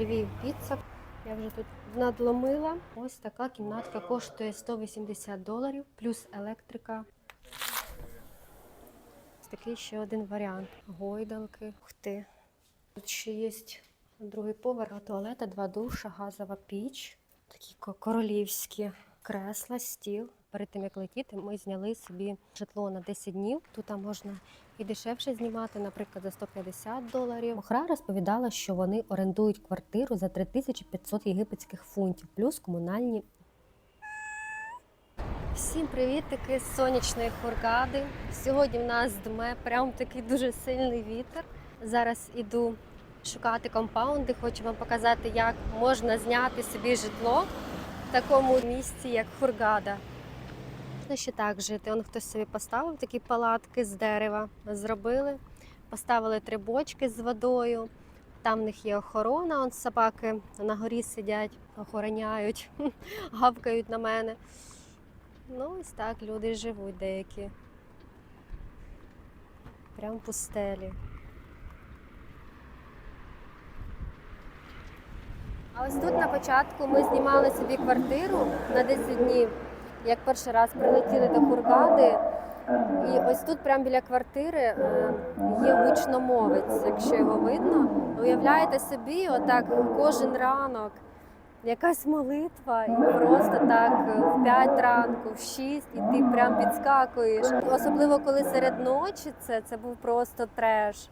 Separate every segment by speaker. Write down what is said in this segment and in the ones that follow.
Speaker 1: Львів піца. Я вже тут надломила. Ось така кімнатка коштує 180 доларів, плюс електрика. Ось такий ще один варіант. Гойдалки. Ух ти. Тут ще є другий поверх, туалета, два душа, газова піч, такі королівські кресла, стіл. Перед тим як летіти, ми зняли собі житло на 10 днів. Тут можна і дешевше знімати, наприклад, за 150 доларів. Охра розповідала, що вони орендують квартиру за 3500 єгипетських фунтів, плюс комунальні. Всім привітики з сонячної Хургади. Сьогодні в нас дме прям такий дуже сильний вітер. Зараз іду шукати компаунди. Хочу вам показати, як можна зняти собі житло в такому місці, як Хургада. Можна ще так жити. Он хтось собі поставив такі палатки з дерева, зробили, поставили три бочки з водою. Там в них є охорона, он собаки на горі сидять, охороняють, гавкають на мене. Ну, ось так люди живуть деякі. Прям пустелі. А ось тут на початку ми знімали собі квартиру на 10 днів, як перший раз прилетіли до Хургади. І ось тут, прямо біля квартири, е, є гучномовець, якщо його видно. Уявляєте собі, отак кожен ранок якась молитва, і просто так в 5 ранку, в 6, і ти прям підскакуєш. Особливо коли серед ночі це, це був просто треш.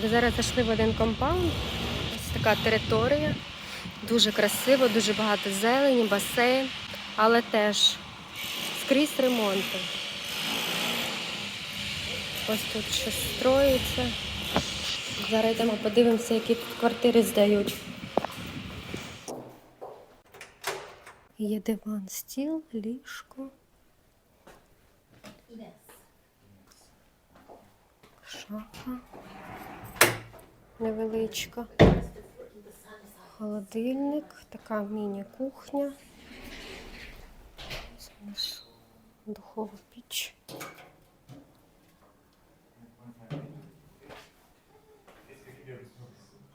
Speaker 1: Так, зараз зайшли в один компаунд. Ось така територія. Дуже красиво, дуже багато зелені, басейн, але теж скрізь ремонти. Ось тут щось строїться. Зараз йдемо подивимося, які тут квартири здають. Є диван, стіл, ліжко. Шафа невеличка. Холодильник, така міні-кухня. Це духова піч.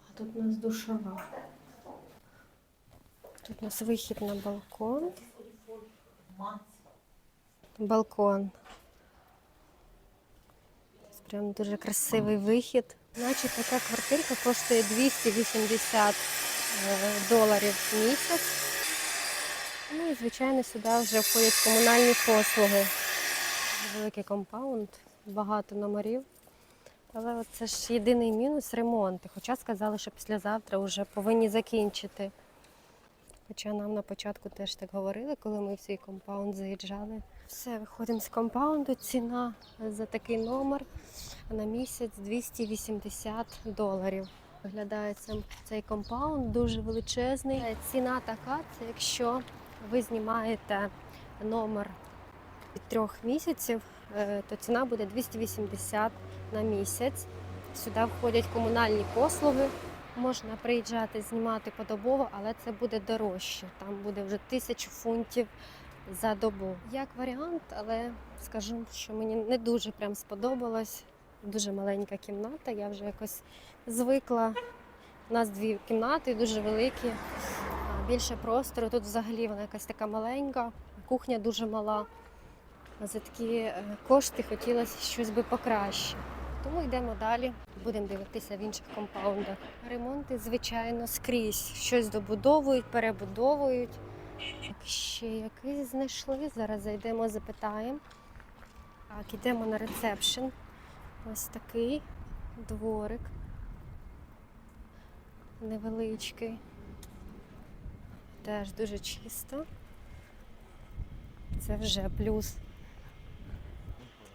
Speaker 1: А тут у нас душова. Тут у нас вихід на балкон. Балкон. Прям дуже красивий вихід. Значить, така квартирка коштує 280 е, доларів в місяць. Ну і, звичайно, сюди вже входять комунальні послуги. Великий компаунд, багато номерів. Але це ж єдиний мінус ремонти. Хоча сказали, що післязавтра вже повинні закінчити. Хоча нам на початку теж так говорили, коли ми в цей компаунд заїжджали. Все, виходимо з компаунду. Ціна за такий номер на місяць 280 доларів. Виглядає цей компаунд дуже величезний. Е, Ціна така, це якщо ви знімаєте номер від трьох місяців, е, то ціна буде 280 на місяць. Сюди входять комунальні послуги. Можна приїжджати знімати подобово, але це буде дорожче. Там буде вже тисячу фунтів за добу. Як варіант, але скажу, що мені не дуже прям сподобалось. Дуже маленька кімната. Я вже якось звикла. У нас дві кімнати, дуже великі, більше простору. Тут взагалі вона якась така маленька, кухня дуже мала. За такі е, кошти хотілося щось би покраще. Тому йдемо далі, будемо дивитися в інших компаундах. Ремонти, звичайно, скрізь. Щось добудовують, перебудовують. Ще якийсь знайшли. Зараз зайдемо, запитаємо. Так, йдемо на ресепшн. Ось такий дворик. Невеличкий. Теж дуже чисто. Це вже плюс.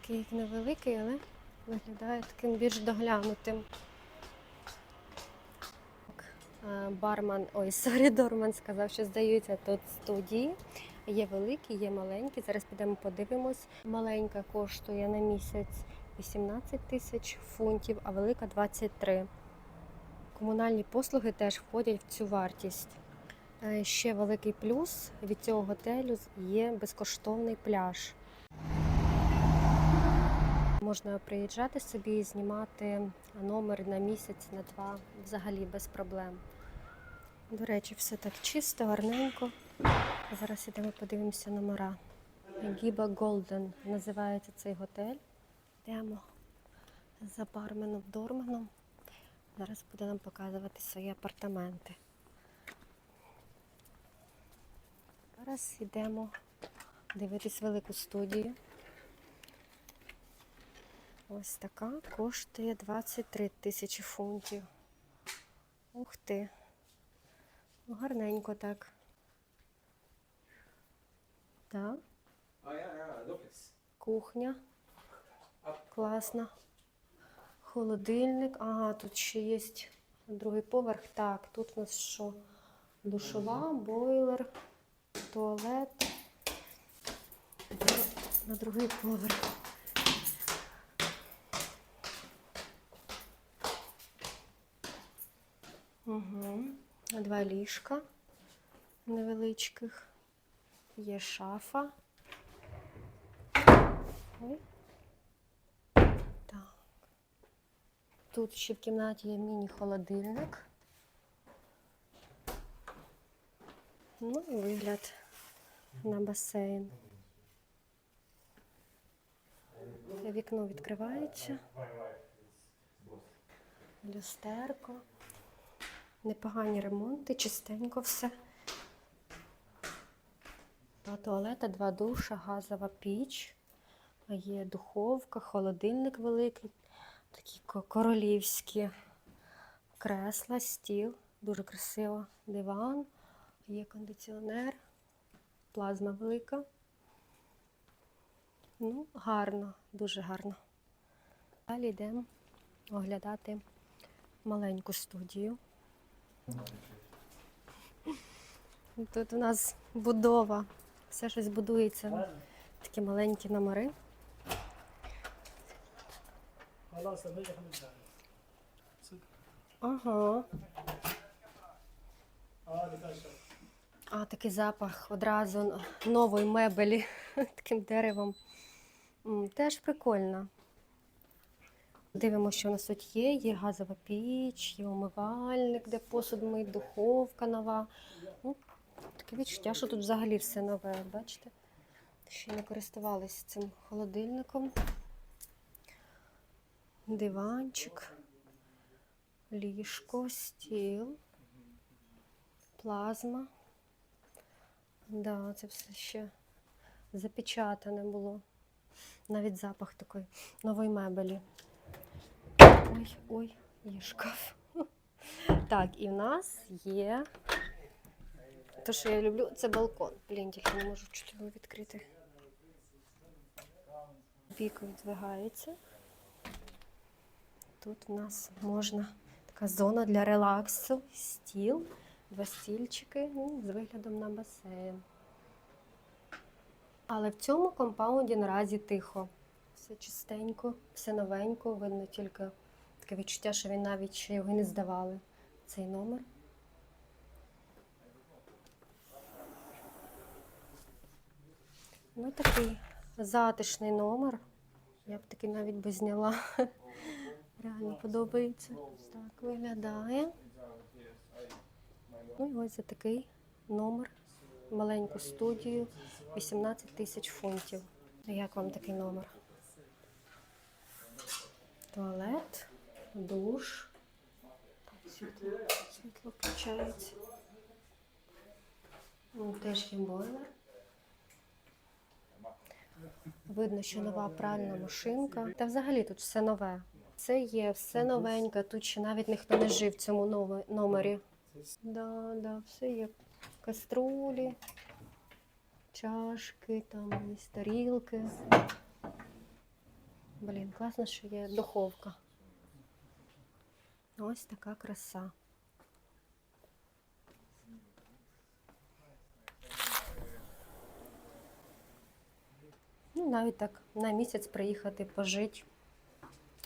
Speaker 1: Такий невеликий, але виглядає таким більш доглянутим. Е, Барман, ой, сорі, Дорман сказав, що здаються тут студії. Є великі, є маленькі. Зараз підемо подивимось. Маленька коштує на місяць 18 тисяч фунтів, а велика 23. Комунальні послуги теж входять в цю вартість. Е, Ще великий плюс від цього готелю є безкоштовний пляж. Можна приїжджати собі і знімати номер на місяць, на два, взагалі без проблем. До речі, все так чисто, гарненько. Зараз ідемо подивимося номера. Гіба Голден називається цей готель. Йдемо за барменом Дорменом. Зараз буде нам показувати свої апартаменти. Зараз йдемо дивитись велику студію. Ось така коштує 23 тисячі фунтів. Ух ти. Гарненько так. Так,
Speaker 2: look,
Speaker 1: кухня. Класно. Холодильник. Ага, тут ще є другий поверх. Так, тут у нас що? Душова, бойлер, туалет. На другий поверх. Угу. Два ліжка невеличких. Є шафа. Так. Тут ще в кімнаті є міні-холодильник. Ну і вигляд на басейн. Вікно відкривається. Люстерко. Непогані ремонти, чистенько все. Два туалета, два душа, газова піч. Є духовка, холодильник великий, такі королівські кресла, стіл, дуже красиво, диван, є кондиціонер, плазма велика. Ну, гарно, дуже гарно. Далі йдемо оглядати маленьку студію. Тут у нас будова, все щось будується. Такі маленькі номери. Ага. А, такий запах одразу нової мебелі таким деревом. Теж прикольно. Дивимося, що у нас тут є. Є газова піч, є умивальник, де посуд мить, духовка нова. Ну, таке відчуття, що тут взагалі все нове, бачите? Ще не користувалися цим холодильником. Диванчик, ліжко, стіл, плазма. Да, це все ще запечатане було. Навіть запах такої нової мебелі. Ой, ой, є шкаф. Так, і в нас є. Те, що я люблю, це балкон. Блін, тільки не можу чудово відкрити. Віко відвигається. Тут в нас можна така зона для релаксу, стіл, два стільчики ну, з виглядом на басейн. Але в цьому компаунді наразі тихо. Все чистенько, все новенько, видно тільки таке відчуття, що він навіть ще його не здавали, цей номер. Ну, такий затишний номер. Я б такий навіть би зняла. Реально подобається. Так виглядає. Ну і ось за такий номер. Маленьку студію. 18 тисяч фунтів. Як вам такий номер? Туалет, душ. Світло, світло включається. Ну, теж є бойлер. Видно, що нова пральна машинка. Та взагалі тут все нове. Це є, все новеньке. Тут ще навіть ніхто не жив в цьому номері. Да, да, все є. Каструлі, чашки, там тарілки. Блін, класно, що є духовка. Ось така краса. Ну, навіть так на місяць приїхати пожити.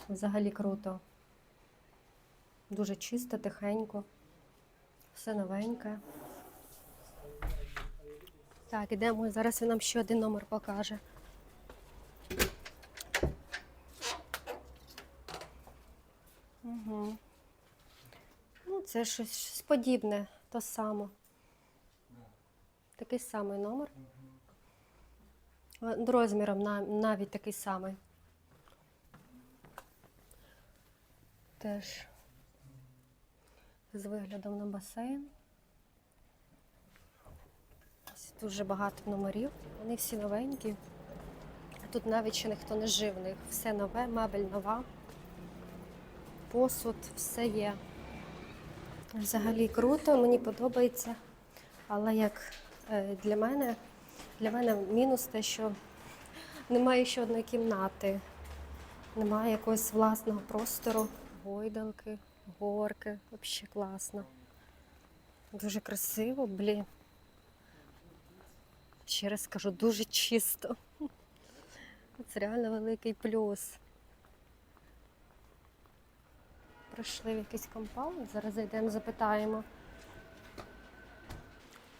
Speaker 1: Взагалі круто. Дуже чисто, тихенько. Все новеньке. Так, ідемо. Зараз він нам ще один номер покаже. Угу. Ну, це щось, щось подібне, то саме. Такий самий номер. Е, Розміром навіть такий самий. Теж з виглядом на басейн. Ось Дуже багато номерів. Вони всі новенькі. Тут навіть ще ніхто не жив. Все нове, мебель нова. Посуд, все є. Взагалі круто, мені подобається. Але як е, для мене, для мене мінус те, що немає ще одної кімнати, немає якогось власного простору, гойдалки, горки. Взагалі класно. Дуже красиво, блін. Ще раз скажу, дуже чисто. Це реально великий плюс. Прийшли в якийсь компаунд, зараз зайдемо, запитаємо.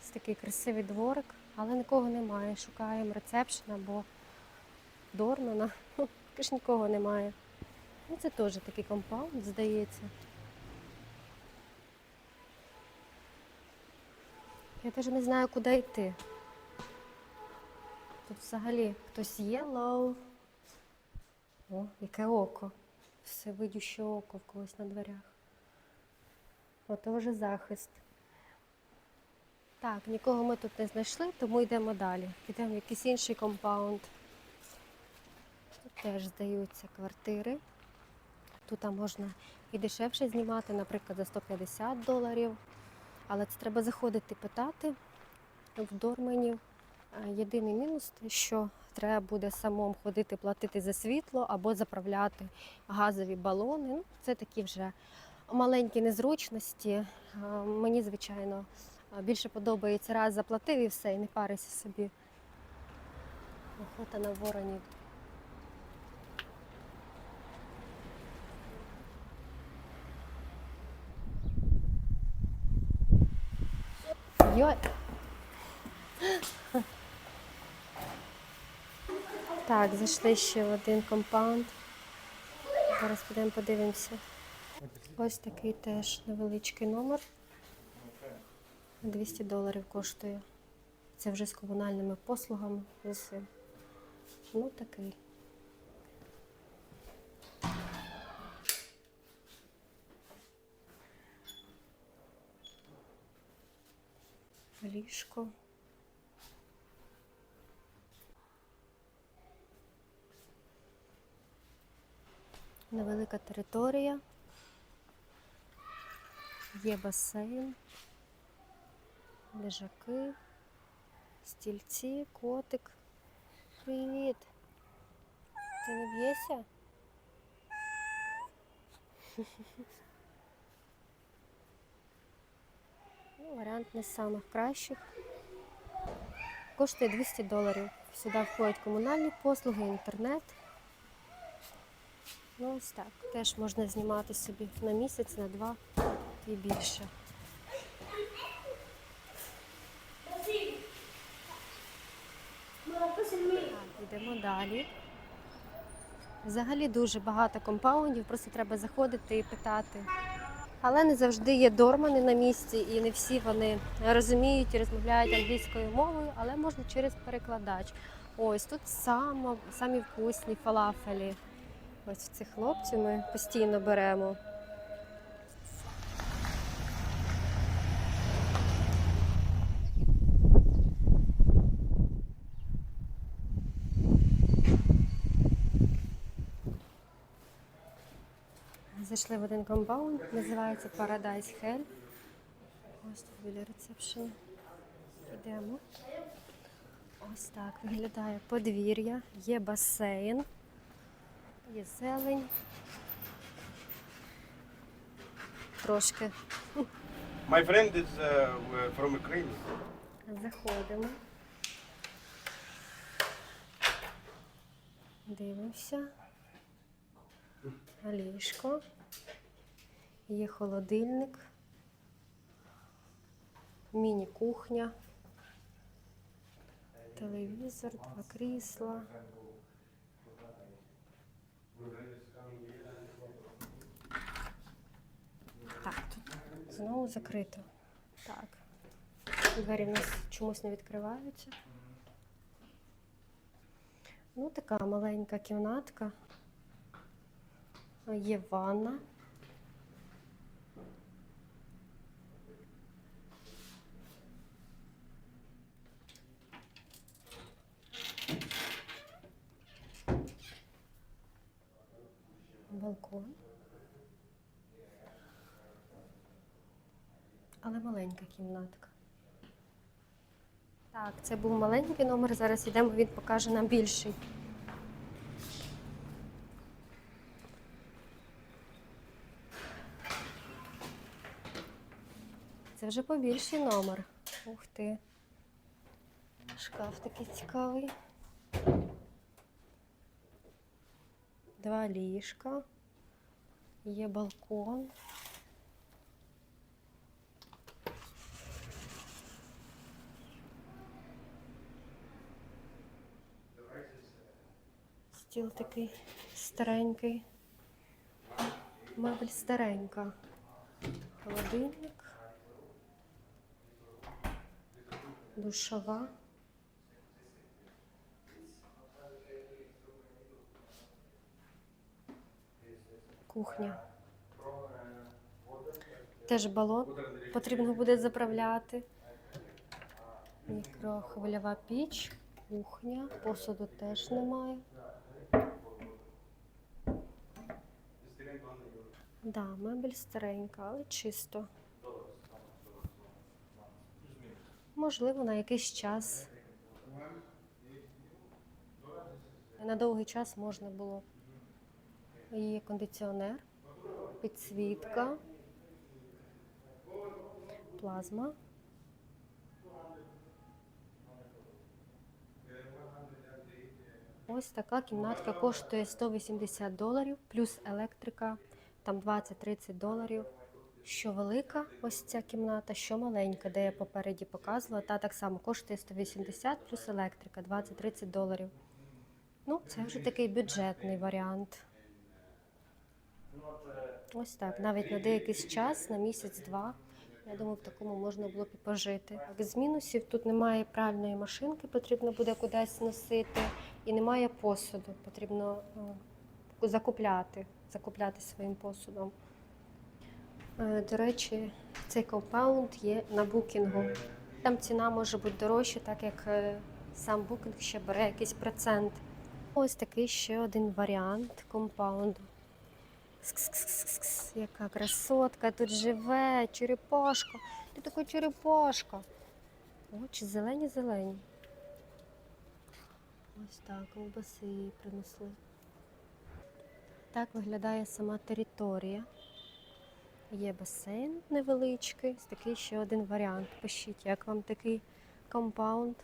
Speaker 1: Ось такий красивий дворик, але нікого немає. Шукаємо рецепшн або дормана. Також нікого немає. Ну, це теж такий компаунд, здається. Я теж не знаю, куди йти. Тут взагалі хтось є лоу. О, яке око. Все видюще око в когось на дверях. Ото вже захист. Так, нікого ми тут не знайшли, тому йдемо далі. Підемо в якийсь інший компаунд. Тут теж здаються квартири. Тут можна і дешевше знімати, наприклад, за 150 доларів. Але це треба заходити питати в дорменів. Е, Єдиний мінус, те, що треба буде самому ходити платити за світло або заправляти газові балони. Ну, це такі вже маленькі незручності. Е, Мені, звичайно, більше подобається раз заплатив і все, і не парися собі. Охота на воронів. Йой. Так, зайшли ще в один компаунд. Зараз підемо подивимося. Ось такий теж невеличкий номер. 200 доларів коштує. Це вже з комунальними послугами. Ну, такий. Ліжко. Невелика територія. Є басейн, лежаки, стільці, котик. Привіт. Ти не б'єшся? Ну, варіант не з самих кращих. Коштує 200 доларів. Сюди входять комунальні послуги, інтернет. Ну, ось так. Теж можна знімати собі на місяць, на два і більше. Йдемо далі. Взагалі дуже багато компаундів, просто треба заходити і питати. Але не завжди є дормани на місці, і не всі вони розуміють і розмовляють англійською мовою, але можна через перекладач. Ось тут само, самі вкусні фалафелі. Ось цих хлопців ми постійно беремо. Зайшли в один компаунд, називається Paradise Hell. Ось тут біля ресепшену. Йдемо. Ось так виглядає подвір'я, є басейн, є зелень. Трошки
Speaker 2: My friend is uh, from Ukraine.
Speaker 1: заходимо. Дивимося. Ліжко. Є холодильник, міні-кухня, телевізор, два крісла. Так, тут знову закрито. Так. Двері в нас чомусь не відкриваються. Ну, така маленька кімнатка. Є ванна. Балкон. Але маленька кімнатка. Так, це був маленький номер. Зараз йдемо, він покаже нам більший. Це вже побільший номер. Ух ти. Шкаф такий цікавий. Два ліжка. Є балкон. Стіл такий старенький. Мебель старенька. Холодильник. Душова. Кухня. Теж балон потрібно буде заправляти. Мікрохвильова піч, кухня, посуду теж немає. Да, мебель старенька, але чисто. Можливо, на якийсь час. На довгий час можна було. Є кондиціонер, підсвітка, плазма. Ось така кімнатка коштує 180 доларів, плюс електрика, там 20-30 доларів. Що велика, ось ця кімната, що маленька, де я попереді показувала, та так само коштує 180 плюс електрика, 20-30 доларів. Ну, це вже такий бюджетний варіант. Ось так, навіть на деякий час, на місяць-два. Я думаю, в такому можна було б і пожити. З мінусів тут немає пральної машинки, потрібно буде кудись носити, і немає посуду. Потрібно е, закупляти, закупляти своїм посудом. Е, До речі, цей компаунд є на букінгу. Там ціна може бути дорожча, так як е, сам букінг ще бере якийсь процент. Ось такий ще один варіант компаунду. Кс-кс-кс-кс-кс. Яка красотка тут живе, черепашка. Ти така черепашка. Очі зелені-зелені. Ось так, ковбаси їй принесли. Так виглядає сама територія. Є басейн невеличкий. Такий ще один варіант. Пишіть, як вам такий компаунд.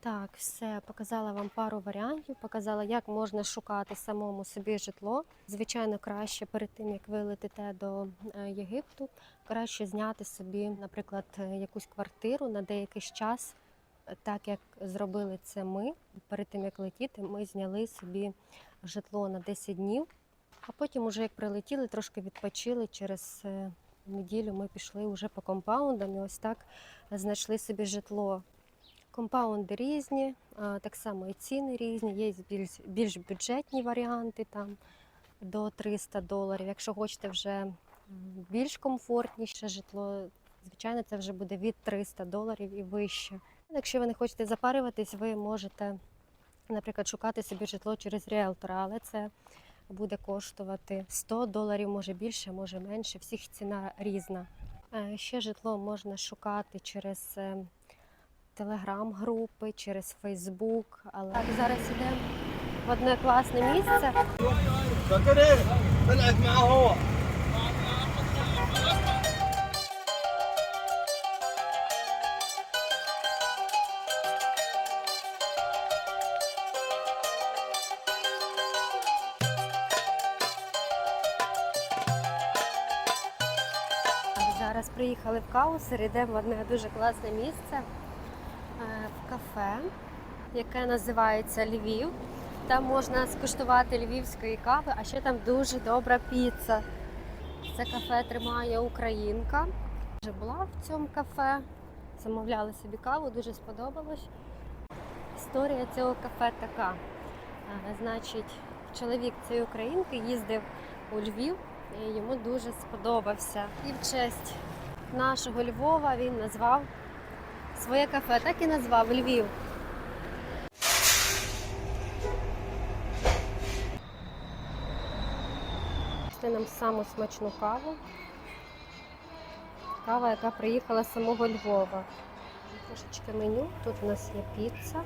Speaker 1: Так, все, показала вам пару варіантів, показала, як можна шукати самому собі житло. Звичайно, краще перед тим, як ви летите до е, Єгипту, краще зняти собі, наприклад, е, якусь квартиру на деякий час, так як зробили це ми. Перед тим як летіти, ми зняли собі житло на 10 днів, а потім, уже як прилетіли, трошки відпочили через е, неділю. Ми пішли вже по компаундам і ось так знайшли собі житло. Компаунди різні, так само і ціни різні. Є більш, більш бюджетні варіанти там до 300 доларів. Якщо хочете вже більш комфортніше житло, звичайно, це вже буде від 300 доларів і вище. Якщо ви не хочете запарюватись, ви можете, наприклад, шукати собі житло через ріелтора, але це буде коштувати 100 доларів, може більше, може менше. Всіх ціна різна. Е, Ще житло можна шукати через е, телеграм-групи, через Фейсбук. Але так, зараз йдемо в одне класне місце. Каусер, йдемо в одне дуже класне місце е, в кафе, яке називається Львів. Там можна скуштувати львівської кави, а ще там дуже добра піца. Це кафе тримає українка. Вже була в цьому кафе, замовляли собі каву, дуже сподобалось. Історія цього кафе така. Е, Значить, чоловік цієї українки їздив у Львів і йому дуже сподобався. І в честь нашого Львова він назвав своє кафе, так і назвав Львів. Це нам саму смачну каву. Кава, яка приїхала з самого Львова. Трошечки меню. Тут у нас є піца.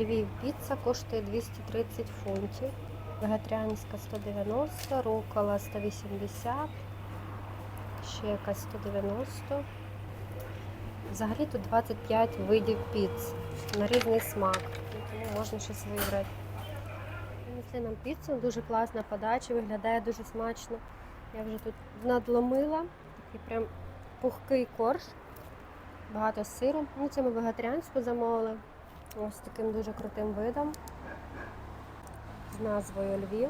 Speaker 1: Львів піца коштує 230 фунтів. Вегетаріанська 190, рукола 180, ще якась 190. Взагалі тут 25 видів піц на різний смак. Тому можна щось вибрати. Принесли нам піцу, дуже класна подача, виглядає дуже смачно. Я вже тут надломила. Такий прям пухкий корж, багато сиру. Ну, це ми вегетаріанську замовили. Ось таким дуже крутим видом. З назвою Львів.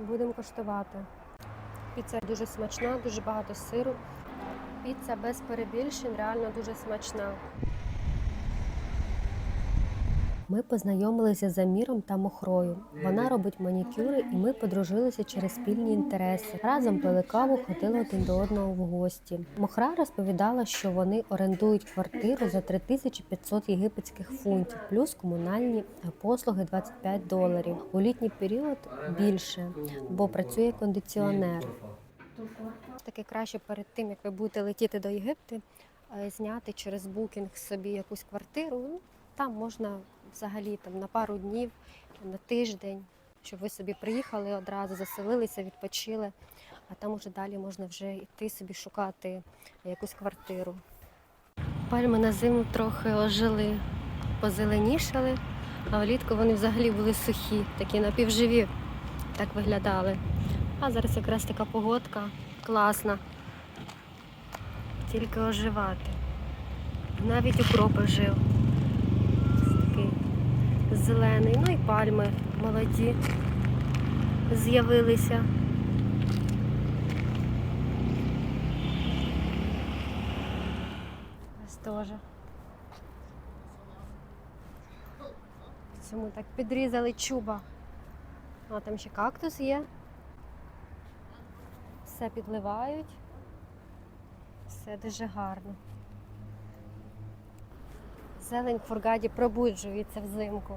Speaker 1: Будемо коштувати. Піца дуже смачна, дуже багато сиру. Піца без перебільшень, реально дуже смачна. Ми познайомилися з Аміром та Мохрою. Вона робить манікюри, і ми подружилися через спільні інтереси. Разом пили каву, ходили один до одного в гості. Мохра розповідала, що вони орендують квартиру за 3500 єгипетських фунтів, плюс комунальні послуги 25 доларів. У літній період більше, бо працює кондиціонер. Таки краще перед тим, як ви будете летіти до Єгипту, е, зняти через букінг собі якусь квартиру. Ну, Там можна взагалі там, на пару днів, на тиждень, щоб ви собі приїхали одразу, заселилися, відпочили, а там уже далі можна вже йти собі шукати якусь квартиру. Пальми на зиму трохи ожили, позеленішали, а влітку вони взагалі були сухі, такі напівживі, так виглядали. А зараз якраз така погодка класна. Тільки оживати. Навіть укроп ожив. Зелений. Ну і пальми молоді з'явилися. Ось теж. Цьому так підрізали чуба. А там ще кактус є. Все підливають. Все дуже гарно. Зелень фургаді пробуджується взимку.